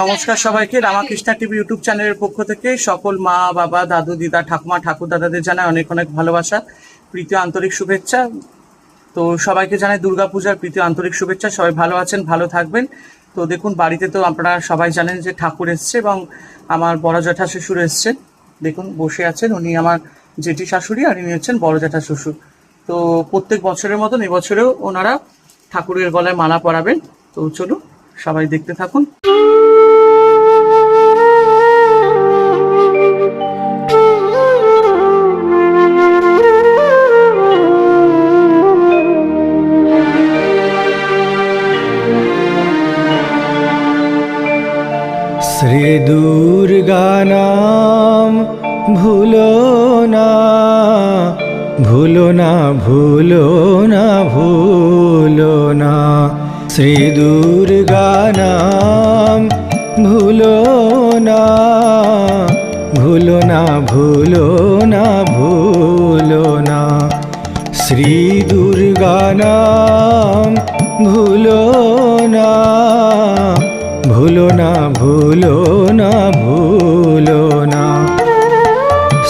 নমস্কার সবাইকে, Ramakrishna TV YouTube চ্যানেলের পক্ষ থেকে সকল মা, বাবা, দাদু, দিদা, ঠাকুমা, ঠাকুর দাদাদের জানায় অনেক অনেক ভালোবাসা, প্রীতি, আন্তরিক শুভেচ্ছা। তো সবাইকে জানাই দুর্গাপূজার প্রীতি, আন্তরিক শুভেচ্ছা। সবাই ভালো আছেন, ভালো থাকবেন। তো দেখুন, বাড়িতে তো আপনারা সবাই জানেন যে ঠাকুর এসছে এবং আমার বড় জ্যাঠা শ্বশুর এসছে দেখুন, বসে আছেন। উনি আমার জেঠি শাশুড়ি আর ইনি হচ্ছেন বড় জ্যাঠা শ্বশুর। তো প্রত্যেক বছরের মতন এবছরেও ওনারা ঠাকুরের গলায় মালা পরাবেন। তো চলুন, সবাই দেখতে থাকুন। শ্রীদুর্গানাম ভুলো না ভুলো না ভুলো না ভুলো না। শ্রীদুর্গানাম ভুলো না ভুলো না ভুলো না ভুলো না। শ্রী দুর্গা নাম, ভুলো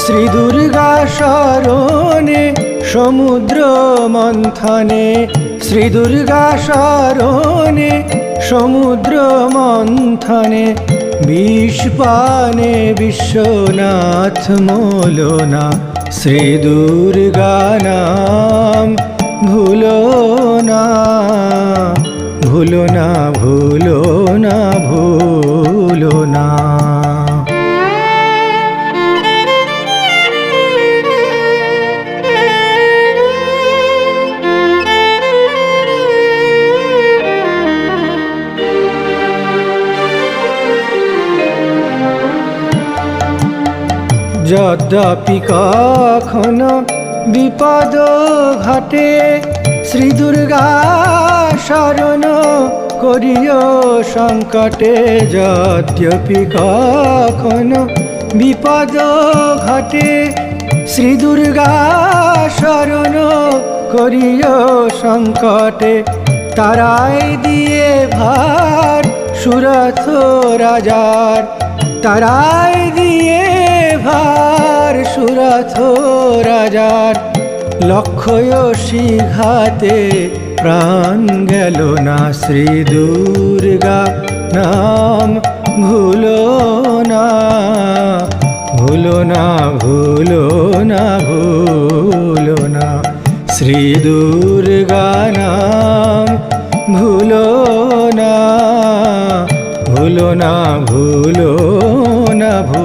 শ্রী দুর্গা শরণে সমুদ্র মন্থনে শ্রী দুর্গা শরণে সমুদ্র মন্থনে বিষপানে বিশ্বনাথ মোলনা শ্রী দুর্গা নাম ভুলো না ভুলো না ভুলো না ভুলো না যদ্যপি কখনো বিপদ ঘটে শ্রী দুর্গা শরণ করিও সংকটে, যদ্যপি কখনো বিপদ ঘটে শ্রী দুর্গা শরণ করিও সংকটে, তারাই দিয়ে ভার সুরথ রাজার, তারাই দিয়ে ভার সুরথ রাজার লক্ষ্যয়সী ঘাতে প্রাণ গেল না শ্রী দুর্গা নাম ভুলো না ভুলো না ভুলো না ভুলো না। শ্রী দুর্গা নাম ভুলো না ভুলো না ভুলো না, ভুলো